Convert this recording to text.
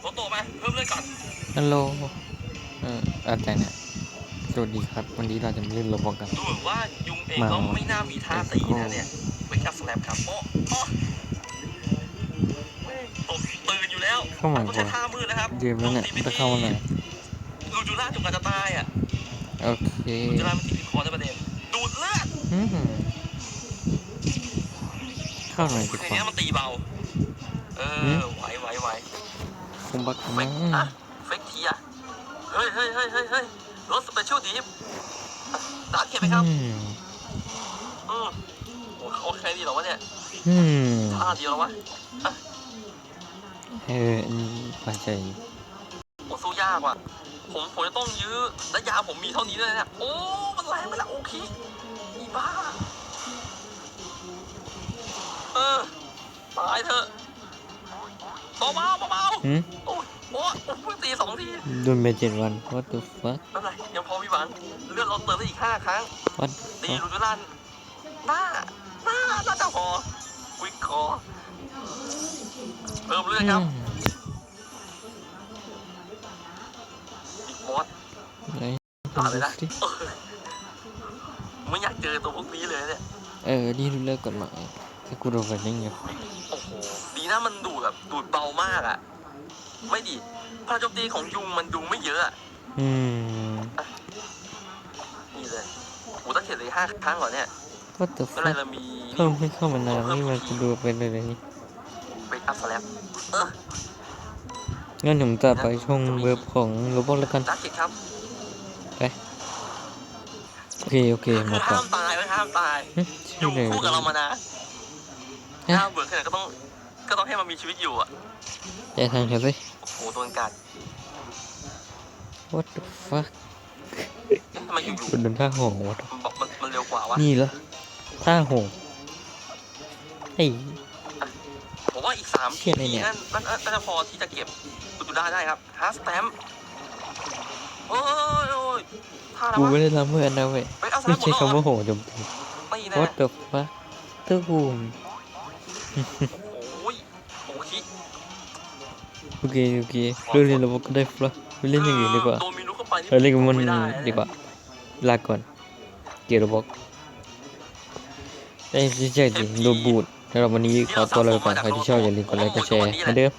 โตโตมาเพิ่มเลือดก่อนฮัลโหลเอ่ออาจารย์เนี่ยสวัสดีครับ วันนี้เราจะมาเล่นโรบอกกัน ดูเหมือนว่ายุงเองมาก็ไม่น่ามีท่าตีนะเนี่ยเวกัสแลมครับโอ้โอ้ตกตื่นอยู่แล้วเข้ามาต้องก่อใช้นท่ามืดนะครับเกมแล้วเนี่ยตีไปจะเข้ามาหน่อยลูจูล่าจนกว่าจะตายอะโอเคลูจูล่ามันติดคอได้ประเด็นดูดเลือดอืมเข้าหน่อยดีในกว่านี้มันตีเบา เอหือมไหวไหวไหว คงบักเฟมั้กงอะเฟกเทียเฮ้ยเฮ้ยเฮ้ยเฮ้ยเฮ้ยรถสเปเชียลดีฟดาร์คเขียนไหมครับ อืมอืมโอ้โอเคดีเหรอวะเนี่ยอืมท่าเดียวแล้ววะเอออันนี้พอใจโอ้สู้ยากว่ะ ผมผมจะต้องยื้อและยาผมมีเท่านี้ด้วยเนี่ย โอ้ มันแรงไปแล้วโอเคอีบ้า เออ ตายเถอะเบาเบาเบาเบาหืมโอ้ ตีสองทีโดนไปเจ็ดวัน what the fuck ไม่เป็นไรยังพอมีหวังเลือดเราเติมได้อีกห้าครั้ง what ตี the ลู fuck จูลันหน้าหน้าน่าจะพอวิกคอเพิ่มเลือดครับอืมอีกบอสไหนตายเลยนะดูสิเออไม่อยากเจอตัวพวกนี้เลยเนี่ย เออ นี่เลิกก่อนหน่อยถ้ากูโดนกันยังไงโอ้โห ดีนะมันดูดแบบดูดเบามากอะ ไม่ดีพลังโจมตีของยุงมันยุงไม่เยอะอะอืม นี่เลยโอ้ตั้งเขียนเลยห้าครั้งเหรอเนี่ย what the ไม่เป็นไร fuck เรามีเข้าไม่เข้ามานานนี่มันจะดูเป็นอะไรนี่เบรกอัพสแลปเอองั้นผมตัดไปช่องเว็บของโรบอทแล้วกันดักเก็ตครับโอเคโอเคคืมาอต่อห้ามตายไว้ห้ามตาย หึยุชื่องอะไรคู่กับเรามานานฮะ ถ้าเบื่อขนาดก็ต้อง ก็ต้องให้มันมีชีวิตอยู่อะ ใจทางเธอสิโอ้โหโดนกัด what the fuck เอ๊ะทำไมอยู่คุณโดนท่าโหงวะๆมันบอกมันมันเร็วกว่าวะ นี่เหรอท่าโหงไอ้ ผมว่าอีกสามเชี่ยอะไรเนี่ย นั่นนั่นน่าจะพอที่จะเก็บตุจูด้าได้ครับฮาร์สแตมโอ้ยโอ้ยท่าอะไรกูวะไม่ได้ละเมิดนะเว้ยเฮ้ยเอาสไม่แลปหมใช่ดแล้วเหรอคำว่าโหงโจมตี ไม่แน่ what the fuck ตื้อบูมโอ้ยโอ้คิ โอเคโอเคเรื่องเรียนระบบก็ได้ฟละไปเล่นอย่างอื่นดีกว่าเราเล่นกับมันดีกว่าลาก่อนเกี่ยร์โรบไอ้ยใช่จริงโดบูดสำหรับวันนี้ขอตัวลาไปก่อนใครที่ชอบอย่าลืมกดไลค์กดแชร์เหมือนเดิม